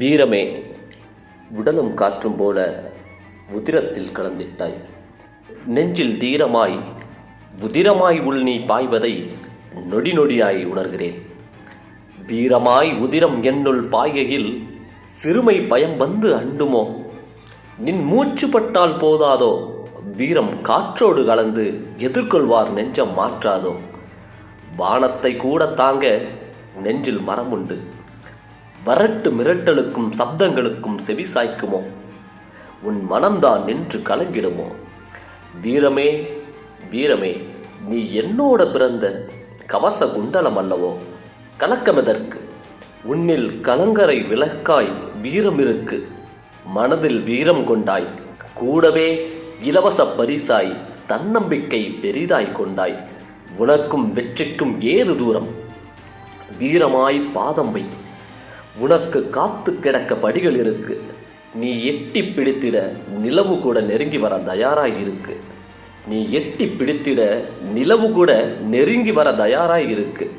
வீரமே உடலும் காற்றும் போல உதிரத்தில் கலந்திட்டாய். நெஞ்சில் தீரமாய் உதிரமாய் உள் நீ பாய்வதை நொடி நொடியாய் உணர்கிறேன். வீரமாய் உதிரம் என்னுள் பாய்கையில் சிறுமை பயம் வந்து அண்டுமோ? நின் மூச்சு பட்டால் போதாதோ? வீரம் காற்றோடு கலந்து எதிர்கொள்வார் நெஞ்சம் மாற்றாதோ? வானத்தை கூட தாங்க நெஞ்சில் மரமுண்டு. வரட்டு மிரட்டலுக்கும் சப்தங்களுக்கும் செவி சாய்க்குமோ? உன் மனம்தான் நின்று கலங்கிடுமோ? வீரமே வீரமே நீ என்னோட பிறந்த கவச குண்டலம் அல்லவோ? கலக்கமெதற்கு. உன்னில் கலங்கரை விளக்காய் வீரம் இருக்கு மனதில் வீரம் கொண்டாய். கூடவே இலவச பரிசாய் தன்னம்பிக்கை பெரிதாய் கொண்டாய். உனக்கும் வெற்றிக்கும் ஏது தூரம்? வீரமாய் பாதம் வை. உனக்கு காத்து கிடக்க படிகள் இருக்கு. நீ எட்டி பிடித்திட நிலவு கூட நெருங்கி வர தயாராக இருக்கு. நீ எட்டி பிடித்திட நிலவு கூட நெருங்கி வர தயாராக இருக்குது